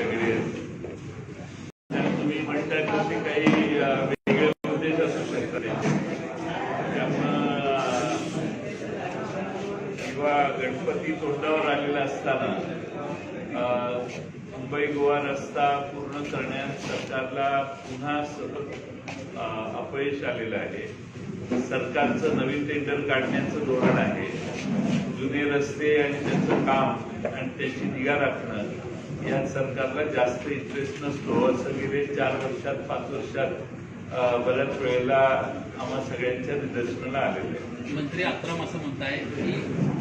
आमच्याकडे तुम्ही म्हणताय तसे काही वेगळे उद्देश असू शकतात. त्यामुळं किंवा गणपती तोंडावर आलेला असताना मुंबई गोवा रस्ता पूर्ण करण्यात सरकारला पुन्हा सतत अपयश आलेलं आहे. सरकारचं नवीन टेंडर काढण्याचं धोरण आहे. जुने रस्ते आणि त्यांचं काम आणि त्याची निगा राखणं यात सरकारला जास्त इंटरेस्ट नसतो. असं गेले चार वर्षात पाच वर्षात बऱ्याच वेळेला आम्हा सगळ्यांच्या निदर्शनाला आलेलं आहे मंत्री अक्रम असं म्हणताय की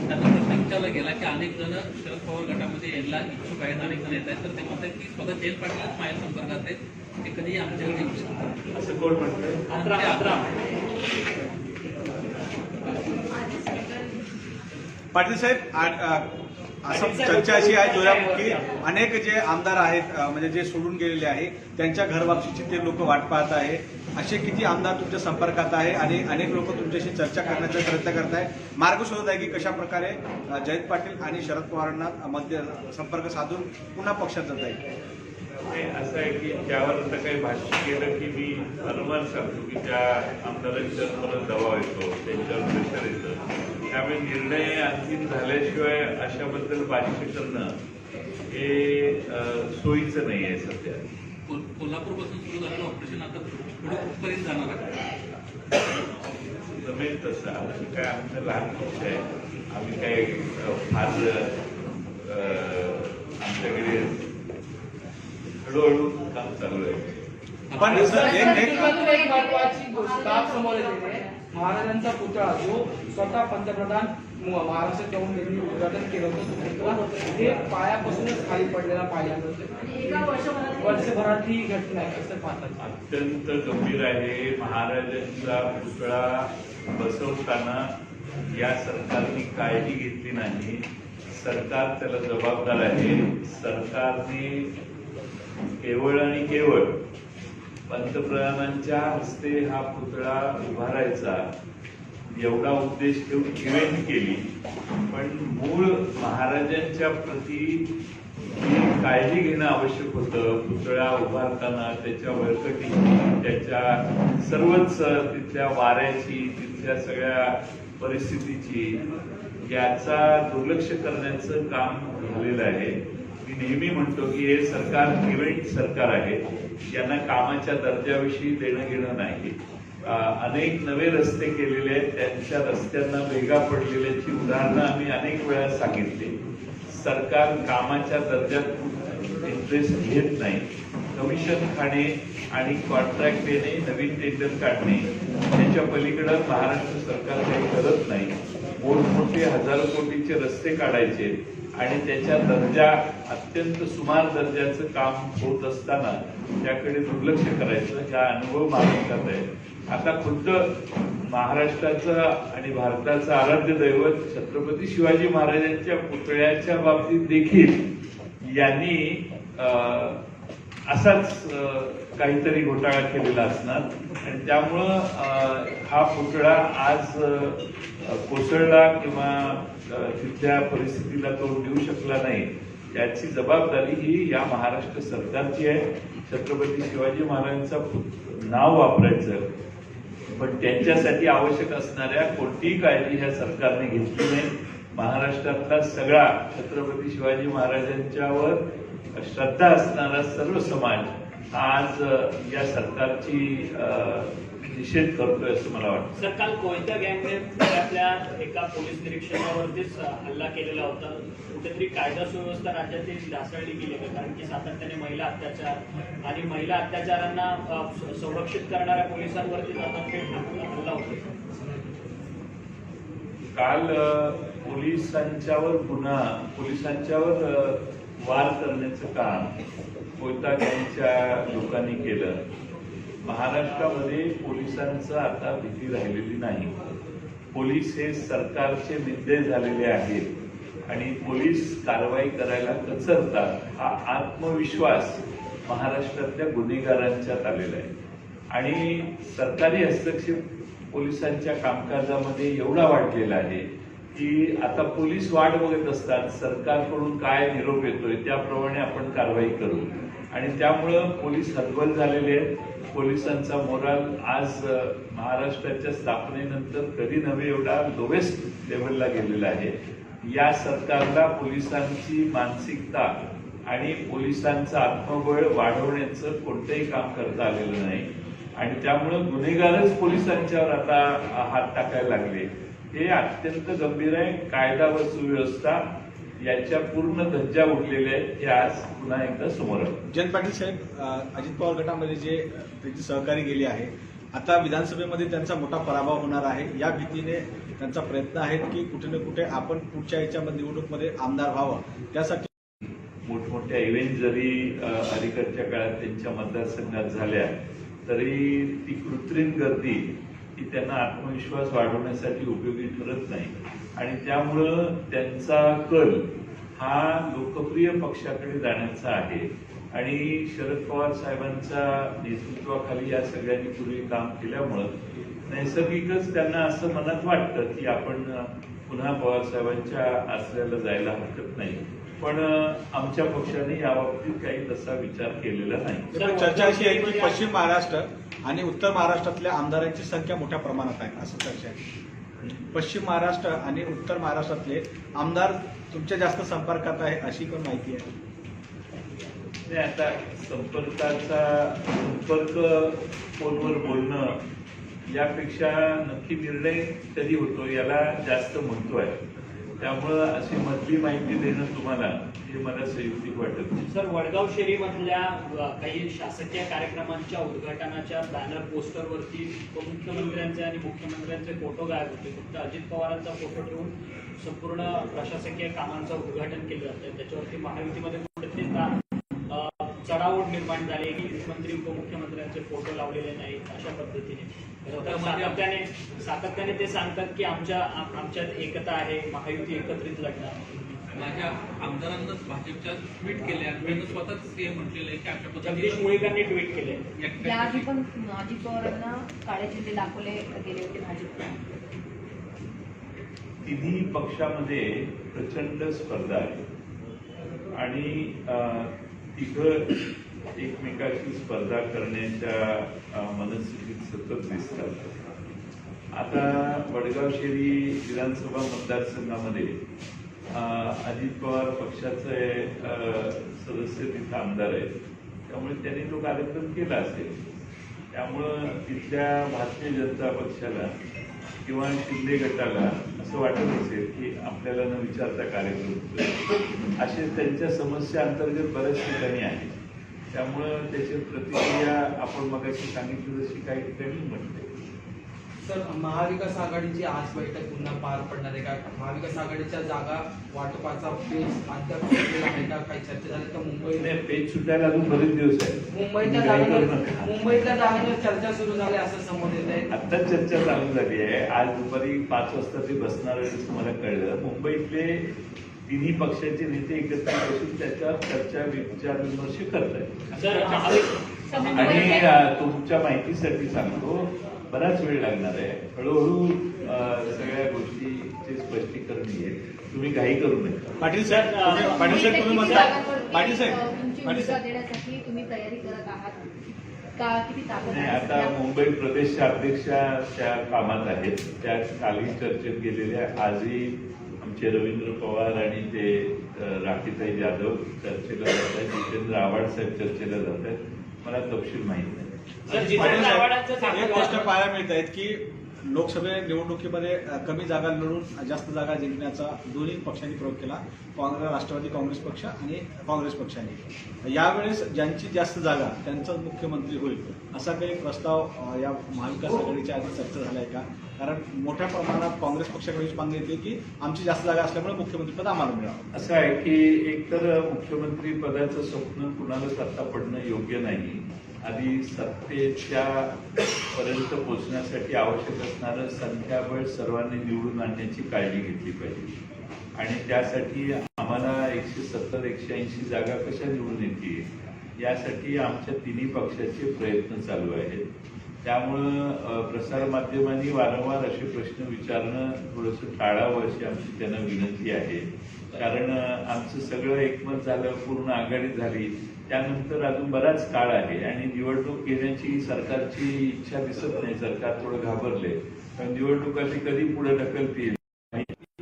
त्यांना प्रश्न विचारला गेला की अनेक जण शरद पवार गटामध्ये यायला इच्छुक आहेत अनेक जण येत आहेत तर ते म्हणतात की स्वतः जयंत पाटीलच माझ्या संपर्कात आहेत. ते कधी आमच्याकडे येऊ शकतात असं कोण म्हणतंय? पाटील साहेब असं चर्चा अशी आहे जोरात की अनेक जे आमदार आहेत म्हणजे जे सोडून गेलेले आहे त्यांच्या घरवापसीची ते लोक वाट पाहत आहे. असे किती आमदार तुमच्या संपर्कात आहे आणि अनेक लोक तुमच्याशी चर्चा करण्याचा प्रयत्न करत आहे मार्ग शोधत आहे की कशा प्रकारे जयंत पाटील आणि शरद पवारांना मध्य संपर्क साधून पुन्हा पक्षात जात आहे नाही, असं आहे की त्यावर आता काही भाष्य केलं की मी अनुमान सांगतो की त्या आमदारांच्या मला दबाव येतो त्यांच्यावर प्रेशर येतं. त्यामुळे निर्णय अंतिम झाल्याशिवाय अशाबद्दल भाष्य करणं हे सोयीचं नाही आहे सध्या. कोल- कोल्हापूरपासून सुरू झालेलं ऑपरेशन आता पुढे कुठपर्यंत जाणार आहे? जमेल तसं आमची काय आमचं लहान पक्ष आहे. आम्ही काय फार अं, आमच्याकडे हळूहळू काम चालू आहे. पण एक- एक- त्याच्यामध्ये एक महत्वाची गोष्ट समोर येते. आहे. महाराजांचा पुतळा जो स्वतः पंतप्रधान म- महाराष्ट्र येऊन त्यांनी उद्घाटन केलं होतं ते पायापासूनच खाली पडलेला पाहिला मिळतो वर्षभरातली ही घटना आहे कसं पाहतात. अत्यंत गंभीर आहे. महाराजांचा पुतळा बसवताना या सरकारने काळजी घेतली नाही. सरकार त्याला जबाबदार आहे. सरकारने केवळ आणि केवळ पंतप्रधानांच्या हस्ते हा पुतळा उभारायचा. एवढा उद्देश ठेवून इव्हेंट केली. पण मूळ महाराजांच्या प्रती काळजी घेणं आवश्यक होतं. पुतळा उभारताना त्याच्या बळकटीची त्याच्या सर्वच तिथल्या वाऱ्याची तिथल्या सगळ्या परिस्थितीची याचा दुर्लक्ष करण्याचं काम झालेलं आहे. नेहमी म्हणतो की हे सरकार इव्हेंट सरकार आहे. यांना कामाच्या दर्जाविषयी देणं घेणं नाही. अनेक नवे रस्ते केलेले आहेत. त्यांच्या रस्त्यांना वेगा पडलेल्याची उदाहरणं आम्ही अनेक वेळा सांगितले. सरकार कामाच्या दर्जात इंटरेस्ट घेत नाही. कमिशन खाणे आणि कॉन्ट्रॅक्ट देणे नवीन टेंडर काढणे त्याच्या पलीकडं महाराष्ट्र सरकार काही करत नाही. मोठमोठे हजारो कोटीचे रस्ते काढायचे. आणि त्याच्या दर्जा अत्यंत सुमार दर्जाचं काम होत असताना त्याकडे दुर्लक्ष करायचं हा अनुभव महाराष्ट्रात आहे आता खुद्द महाराष्ट्राचं आणि भारताचं आराध्य दैवत छत्रपती शिवाजी महाराजांच्या पुतळ्याच्या बाबतीत देखील यांनी असाच काहीतरी घोटाळा केलेला असणार. आणि त्यामुळं अं, हा पुतळा आज कोसळला किंवा तिथल्या परिस्थितीला तो देऊ शकला नाही. याची जबाबदारी ही या महाराष्ट्र सरकारची आहे. छत्रपती शिवाजी महाराजांचा नाव वापरायचं. पण त्यांच्यासाठी आवश्यक असणाऱ्या कोणतीही काळजी ह्या सरकारने घेतली नाही. महाराष्ट्रातला सगळा छत्रपती शिवाजी महाराजांच्यावर श्रद्धा असणारा सर्व समाज आज या सरकारची निषेध करतोय असं मला वाटतं. सर काल कोयत्या गँगने पुण्यातल्या एका पोलीस निरीक्षकावरतीच हल्ला केलेला होता. कुठेतरी कायदा सुव्यवस्था राज्यातील ढासळली गेली आहे कारण की सातत्याने महिला अत्याचार आणि महिला अत्याचारांना संरक्षित करणाऱ्या पोलिसांवरती जातात थेट हल्ला होतो. काल पोलिसांच्यावर गुन्हा पोलिसांच्यावर वार करण्याचं काम कोयता गँगच्या लोकांनी केलं. महाराष्ट्रामध्ये पोलिसांचं आता भीती राहिलेली नाही. पोलीस हे सरकारचे निद्दे झालेले आहेत आणि पोलीस कारवाई करायला कचरतात हा आत्मविश्वास महाराष्ट्रातल्या गुन्हेगारांच्यात आलेला आहे. आणि सरकारी हस्तक्षेप पोलिसांच्या कामकाजामध्ये एवढा वाढलेला आहे की आता पोलीस वाट बघत असतात सरकारकडून काय निरोप येतोय त्याप्रमाणे आपण कारवाई करू. आणि त्यामुळं पोलीस हतबल झालेले आहेत. पोलिसांचा मोराल आज महाराष्ट्राच्या स्थापनेनंतर कधी नव्हे एवढा लोवेस्ट लेवलला गेलेला आहे. या सरकारला पोलिसांची मानसिकता आणि पोलिसांचं आत्मबळ वाढवण्याचं कोणतंही काम करता आलेलं नाही. आणि त्यामुळं गुन्हेगारच पोलिसांच्यावर आता हात टाकायला लागले. हे अत्यंत गंभीर आहे. कायदा व सुव्यवस्था याच्या पूर्ण धज्जा उठलेल्या आहेत हे आज पुन्हा एकदा समोर आलं. जयंत पाटील साहेब अजित पवार गटामध्ये जे त्यांचे सहकारी गेले आहे आता विधानसभेमध्ये त्यांचा मोठा पराभव होणार आहे. या भीतीने त्यांचा प्रयत्न आहे की कुठे ना कुठे आपण पुढच्या याच्यामध्ये निवडणूकमध्ये आमदार व्हावं. त्यासाठी मोठमोठ्या इव्हेंट जरी अलीकडच्या काळात त्यांच्या मतदारसंघात झाल्या तरी ती कृत्रिम गर्दी ही त्यांना आत्मविश्वास वाढवण्यासाठी उपयोगी ठरत नाही. आणि त्यामुळं त्यांचा कल हा लोकप्रिय पक्षाकडे जाण्याचा आहे. आणि शरद पवार साहेबांच्या नेतृत्वाखाली या सगळ्यांनी पूर्वी काम केल्यामुळं नैसर्गिकच त्यांना असं मनात वाटतं की आपण पुन्हा पवार साहेबांच्या आश्रयाला जायला हरकत नाही. पण आमच्या पक्षाने याबाबतीत काही तसा विचार केलेला नाही. चर्चा अशी आहे की पश्चिम महाराष्ट्र आणि उत्तर महाराष्ट्रातल्या आमदारांची संख्या मोठ्या प्रमाणात आहे असं चर्चा आहे. पश्चिम महाराष्ट्र आणि उत्तर महाराष्ट्रातले आमदार तुमच्या जास्त संपर्कात आहे अशी पण माहिती आहे. नाही आता संपर्काचा संपर्क फोनवर बोलणं यापेक्षा नक्की निर्णय कधी होतो याला जास्त महत्त्व आहे. त्यामुळं अशी मधली माहिती देणं तुम्हाला हे मला संयुक्तिक वाटत सर वडगाव शहरीमधल्या काही शासकीय कार्यक्रमांच्या उद्घाटनाच्या बॅनर पोस्टरवरती उपमुख्यमंत्र्यांचे आणि मुख्यमंत्र्यांचे फोटो गायब होते. फक्त अजित पवारांचा फोटो ठेवून संपूर्ण प्रशासकीय कामांचं उद्घाटन केलं जातं त्याच्यावरती महायुतीमध्ये कुठेतरी चढाओढ निर्माण झाली की मुख्यमंत्री उपमुख्यमंत्र्यांचे फोटो लावलेले नाहीत अशा पद्धतीने. तर सातत्याने सातत्याने ते सांगतात की आमच्या आम- आमच्यात एकता आहे महायुती एकत्रित लढणार. माझ्या आमदारांनाच भाजपच्या ट्विट केल्या आणि त्यांनी स्वतःच हे म्हटलेलं आहे की अशा जगदीश पद्धतीने मुळीकांनी ट्विट केले याआधी पण अजित पवारांना काळे झेंडे दाखवले गेले होते भाजपला. तिन्ही पक्षामध्ये प्रचंड स्पर्धा आहे. आणि अ, तिघं एकमेकाची स्पर्धा करण्याच्या मनस्थितीत सतत दिसतात. आता वडगाव शेरी विधानसभा मतदारसंघामध्ये अजित पवार पक्षाचे सदस्य तिथं आमदार आहेत. त्यामुळे त्यांनी तो कार्यक्रम केला असेल त्यामुळं तिथल्या भारतीय जनता पक्षाला किंवा शिंदे गटाला असं वाटत असेल की आपल्याला न विचारता कार्यक्रम करतो असे त्यांच्या समस्या अंतर्गत बऱ्याच ठिकाणी आहेत. त्यामुळं त्याची प्रतिक्रिया आपण मगाशी सांगितली जशी काही ठिकाणी म्हटले. सर महाविकास आघाडीची आज बैठक पुन्हा पार पडणार आहे. का महाविकास आघाडीच्या जागा वाटपाचा पेच अद्याप सुटलेला आहे का काही चर्चा झाली का मुंबई नाही, पेज सुटायला अजून बरेच दिवस आहेत मुंबईच्या करू जागेवर नका. मुंबईच्या जागेवर चर्चा सुरू झाली असं समोर येत आहे आता चर्चा चालू झाली आहे. आज दुपारी पाच वाजता ते बसणार आहे असं मला कळलं. मुंबईतले तिन्ही पक्षाचे नेते एकत्र बसून त्याच्यावर चर्चा विचार विमर्श करत आहेत सर आणि अ, तुमच्या माहितीसाठी सांगतो बराच वेळ लागणार आहे. हळूहळू सगळ्या गोष्टीचे स्पष्टीकरण येईल तुम्ही काही करू नका. पाटील साहेब तुम्ही- पाटील साहेब तुम्ही म्हणता पाटील साहेब पाटील तुम्ही तयारी करत आहात. का किती ताकद नाही आता मुंबई प्रदेश अध्यक्षा त्या कामात आहेत. त्या कालही चर्चेत गेलेल्या आजही आमचे रवींद्र पवार आणि ते राखीताई जाधव चर्चेला जात आहेत. जितेंद्र आव्हाड साहेब चर्चेला जात आहेत. मला तपशील माहीत नाही. एक गोष्ट पाहायला मिळत आहेत की लोकसभे निवडणुकीमध्ये कमी जागा लढून जास्त जागा जिंकण्याचा दोन्ही पक्षांनी प्रयोग केला. काँग्रेस राष्ट्रवादी काँग्रेस पक्ष आणि काँग्रेस पक्षाने. यावेळेस ज्यांची जास्त जागा त्यांचाच मुख्यमंत्री होईल असा काही प्रस्ताव या महाविकास आघाडीच्या आधी चर्चा झाला आहे का? कारण मोठ्या प्रमाणात काँग्रेस पक्षाकडे मागणी येते की आमची जास्त जागा असल्यामुळे मुख्यमंत्रीपद आम्हाला मिळावं. असं आहे की एकतर मुख्यमंत्री पदाचं स्वप्न कुणालाच आता पडणं योग्य नाही. आणि सत्तेच्या पर्यंत पोहोचण्यासाठी आवश्यक असणारं संख्याबळ सर्वांनी निवडून आणण्याची काळजी घेतली पाहिजे. आणि त्यासाठी आम्हाला एकशे सत्तर एकशे ऐंशी जागा कशा निवडून येतील यासाठी आमच्या तिन्ही पक्षाचे प्रयत्न चालू आहेत. त्यामुळं प्रसारमाध्यमांनी वारंवार असे प्रश्न विचारणं थोडंसं टाळावं अशी आमची त्यांना विनंती आहे. कारण आमचं सगळं एकमत झालं पूर्ण आघाडी झाली त्यानंतर अजून बराच काळ आहे आणि निवडणूक घेण्याची सरकारची इच्छा दिसत नाही. सरकार थोडं घाबरले. कारण निवडणुकाची कधी पुढे ढकलतील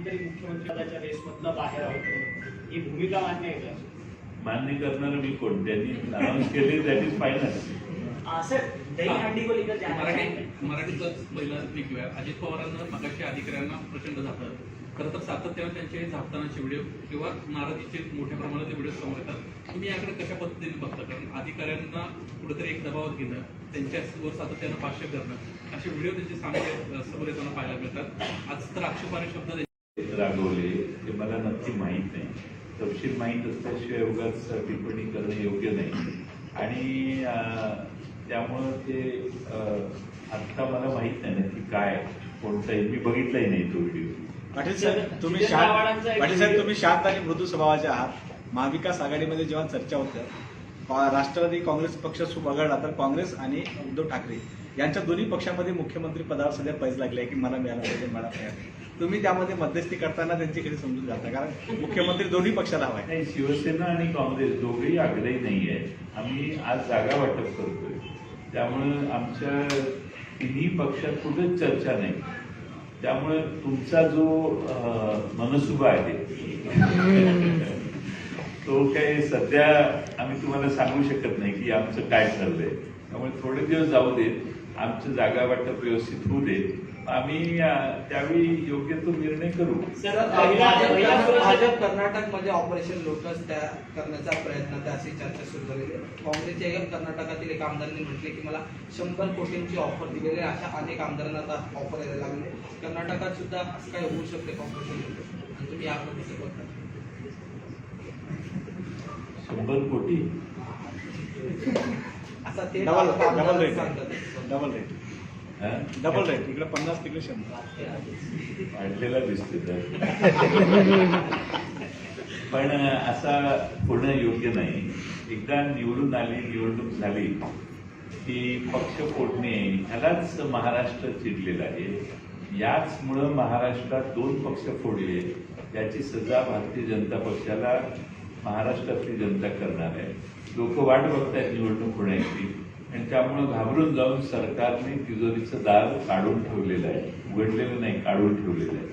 तरी मुख्यमंत्री बाहेर आहोत. ही भूमिका मान्य आहे का? मान्य करणारं मी कोण? त्यांनी अनाऊन्स केले दॅट इज फायनल मराठीतच पहिला एक वेळ अजित पवारांना मगाशी अधिकाऱ्यांना प्रचंड झापलं खरं तर सातत्यानं त्यांचे झापतानाचे व्हिडिओ किंवा नाराजीचे मोठ्या प्रमाणात व्हिडिओ समोर येतात. तुम्ही याकडे कशा पद्धतीने बघता? कारण अधिकाऱ्यांना कुठेतरी एक दबावात घेणं त्यांच्यावर सातत्यानं भाष्य करणं असे व्हिडिओ त्यांचे सामने समोर येताना पाहायला मिळतात. आज तर आक्षेपार्ह शब्द रागवले ते मला नक्की माहीत नाही. तपशील माहीत असल्याशिवाय उगाच टिप्पणी करणं योग्य नाही. आणि त्यामुळं ते आत्ता मला माहीत नाही नक्की काय. कोणताही मी बघितलाही नाही तो व्हिडिओ. पाटील साहेब तुम्ही शांत पाटील साहेब व्हिडिओ- तुम्ही शांत आणि मृदू स्वभावाचे आहात. महाविकास आघाडीमध्ये जेव्हा चर्चा होत्या राष्ट्रवादी काँग्रेस पक्ष सुबगळला तर काँग्रेस आणि उद्धव ठाकरे यांच्या दोन्ही पक्षामध्ये मुख्यमंत्री पदावर सध्या पैज लागले आहे की मला मिळालं पाहिजे मला मिळालं तुम्ही त्यामध्ये मध्यस्थी करताना त्यांची कधी समजून घालता कारण मुख्यमंत्री दोन्ही पक्षाला हवाय. नाही शिवसेना आणि काँग्रेस दोघेही आग्रही नाही आहे आम्ही आज जागा वाटप करतोय. त्यामुळं आमच्या तिन्ही पक्षात कुठेच चर्चा नाही. त्यामुळे तुमचा जो मनसुबा आहे तो. काही सध्या आम्ही तुम्हाला सांगू शकत नाही की आमचं काय ठरलंय त्यामुळे थोडे दिवस जाऊ देत. आमचं जागा वाटप व्यवस्थित होऊ देत. आम्ही त्यावेळी योग्य तो निर्णय करू. भाजप भाजप कर्नाटकमध्ये ऑपरेशन लोटस त्या करण्याचा प्रयत्न त्या अशी चर्चा सुरू झालेली आहे. काँग्रेसच्या एका कर्नाटकातील एका आमदारांनी म्हटले की मला शंभर कोटींची ऑफर दिलेली आहे अशा अनेक आमदारांना आता ऑफर यायला लागले. कर्नाटकात सुद्धा असं काय होऊ शकते ऑपरेशन लोटस. आणि तुम्ही याकडे कसं बघता शंभर कोटी? असा ते double rate double rate? Double rate इकडे पन्नास तिकडे शंभर. वाढलेला दिसते पण असा होणं योग्य नाही. एकदा निवडून आली निवडणूक झाली की पक्ष फोडणे ह्यालाच महाराष्ट्र चिडलेला आहे. याचमुळं महाराष्ट्रात दोन पक्ष फोडले याची सजा भारतीय जनता पक्षाला महाराष्ट्रातली जनता करणार आहे. लोक वाट बघतायत निवडणूक होण्याची. आणि त्यामुळं घाबरून जाऊन सरकारने तिजोरीचं दार काढून ठेवलेलं आहे. उघडलेलं नाही काढून ठेवलेलं आहे.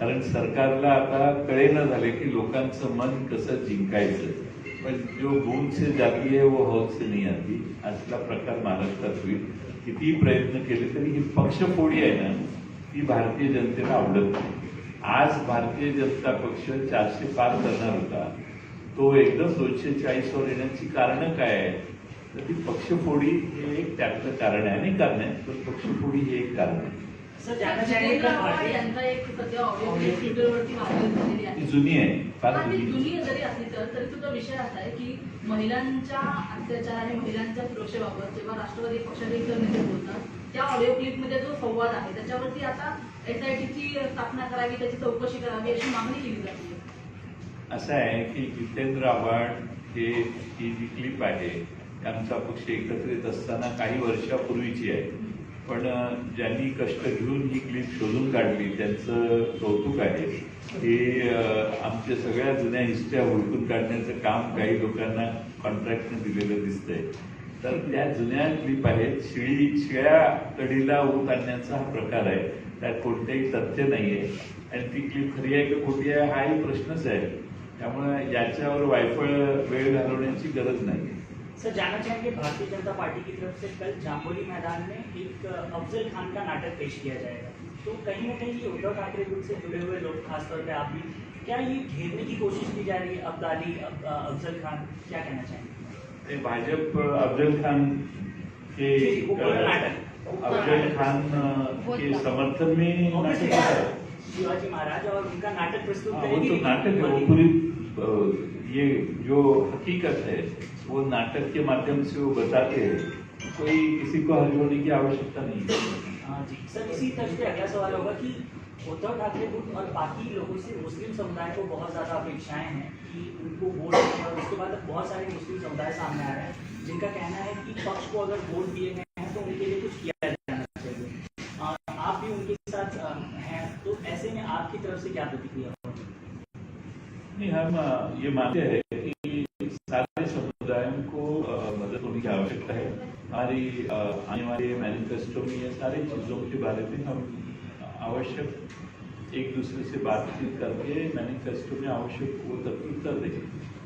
कारण सरकारला आता कळेना झाले की लोकांचं मन कसं जिंकायचं. पण जो गुण से जाती है वो हौद से नाही आती असला प्रकार महाराष्ट्रात होईल. कितीही प्रयत्न केले तरी ही पक्षफोडी आहे ना. ती भारतीय जनतेला आवडत नाही. आज भारतीय जनता पक्ष चारशे पार करणार होता. तो एकदम दोनशे चाळीसवर येण्याची कारणं काय आहे तर ती पक्षफोडी हे एक त्यातलं कारण आहे अनेक कारण आहे पण पक्षफोडी हे एक कारण आहे. सर जाना ती आहे. जुनी आहे फार हा, जुनी. जरी असली तर तरी सुद्धा विषय असा आहे की महिलांच्या अत्याचार आणि महिलांच्या सुरक्षेबाबत जेव्हा राष्ट्रवादी पक्षाचे इतर नेते बोलतात त्या ऑडिओ क्लिपमध्ये जो संवाद आहे त्याच्यावरती आता एसआयटीची स्थापना करावी त्याची चौकशी करावी अशी मागणी केली जाते. असं आहे की जितेंद्र आव्हाड हे ही जी क्लिप आहे आमचा पक्ष एकत्रित असताना काही वर्षापूर्वीची आहे. पण ज्यांनी कष्ट घेऊन ही क्लिप शोधून काढली त्यांचं कौतुक आहे. हे आमच्या सगळ्या जुन्या हिस्ट्या हुडकून काढण्याचं काम काही लोकांना कॉन्ट्रॅक्टनं दिलेलं दिसतंय. तर त्या जुन्या क्लिप आहेत शिळी शिळ्या कढीला ऊत आणण्याचा हा प्रकार आहे. त्यात कोणतेही तथ्य नाही आहे आणि ती क्लिप खरी आहे की खोटी आहे हाही प्रश्नच आहे. त्यामुळे याच्यावर वायफळ वेळ घालवण्याची गरज नाही सर जाना चाहेंगे भारतीय जनता पार्टी की तरफ से कल जाम्बोली मैदान में एक अफजल खान का नाटक पेश किया जाएगा। तो कहीं ना कहीं ये उद्धव ठाकरे ग्रुप से जुड़े हुए लोग खासतौर पे आप भी क्या ये घेरने की कोशिश की जा रही है अब्दाली अब- अफजल खान क्या कहना चाहेंगे? भाजप अफजल खान के पूरा। अफजल खान के समर्थन में शिवाजी महाराज और उनका नाटक प्रस्तुत हाँ, वो तो नाटक है वो पूरी ये जो हकीकत है वो नाटक के माध्यम से वो बताते हैं। कोई किसी को हल होने की आवश्यकता नहीं है। हाँ जी। सर इसी तरह पे अगला सवाल होगा कि उद्धव ठाकरे ग्रुप और बाकी लोगों से मुस्लिम समुदाय को बहुत ज़्यादा अपेक्षाएँ हैं कि उनको वोट और उसके बाद बहुत सारे मुस्लिम समुदाय सामने आ रहे हैं जिनका कहना है कि पक्ष को अगर वोट दिए गए हैं तो उनके लिए कुछ किया हम ये मानते हैं कि सारे समुदायों को मदद होने की आवश्यकता है। हमारी आने वाले मैनिफेस्टो में ये सारी चीज़ों के बारे में हम आवश्यक एक दूसरे से बातचीत करके मैनिफेस्टो में आवश्यक वो तक उत्तर देंगे।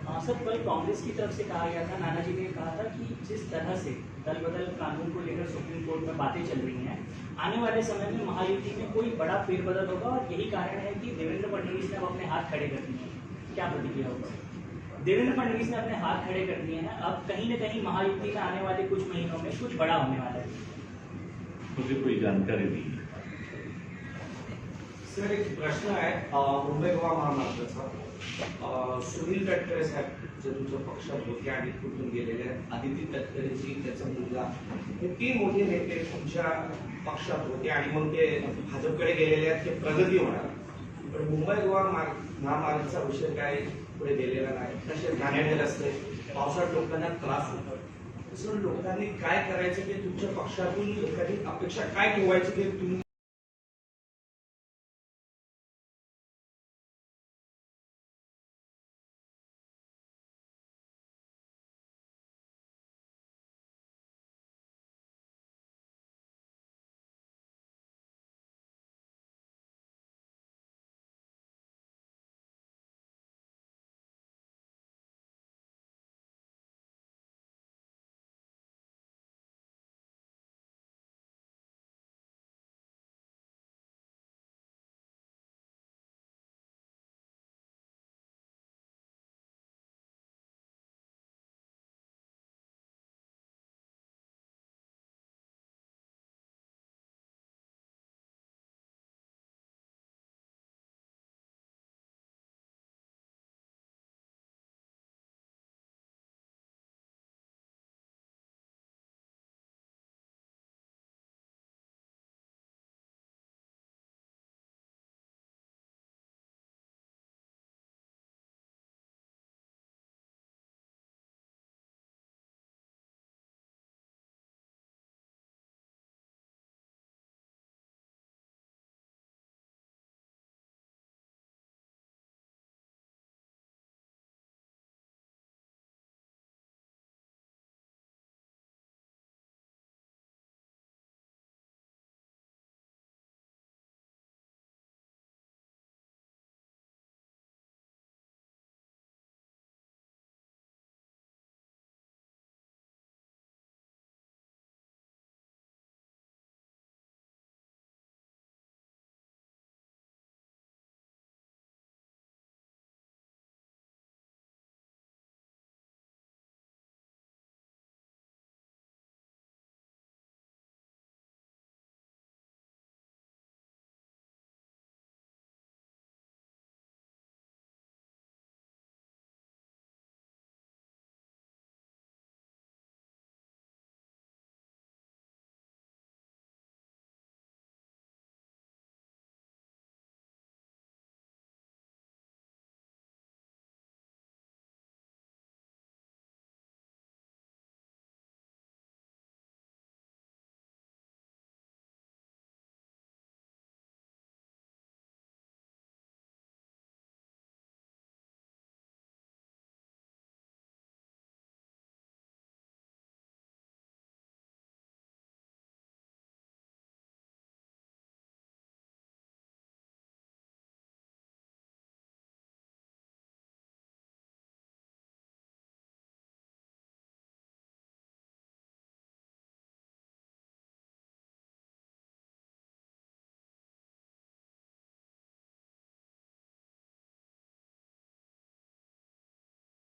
हाँ सर कल कांग्रेस की तरफ़ से कहा गया था, नाना जी ने कहा था कि जिस तरह से दल बदल कानून को लेकर सुप्रीम कोर्ट में बातें चल रही हैं, आने वाले समय में महायुति में कोई बड़ा फेरबदल होगा और यही कारण है कि देवेंद्र फडणवीस ने अब अपने हाथ खड़े कर दिए क्या प्रतिक्रिया होगा? देवेंद्र फडणवीस ने अपने हाथ खड़े कर दिए हैं। अब कहीं ना कहीं महायुति में आने वाले कुछ महीनों में कुछ बड़ा होने वाला है। मुझे कोई जानकारी नहीं सर एक प्रश्न आहे अं, मुंबई गोवा महामार्गाचा सुनील तटकरे साहेब जे तुमच्या पक्षात होते आणि कुठून गेलेले आदिती तटकरेची त्याचा मुलगा हे तीन मोठे नेते तुमच्या पक्षात होते आणि मग ते भाजपकडे गेलेले आहेत ते प्रगती होणार पण मुंबई गोवा महामार्गाचा विषय काय पुढे गेलेला नाही. तसे घाणेरडे रस्ते पावसाळ्यात लोकांना त्रास होतो. तसं लोकांनी काय करायचं ते तुमच्या पक्षातून लोकांनी अपेक्षा काय ठेवायची ते तुम्ही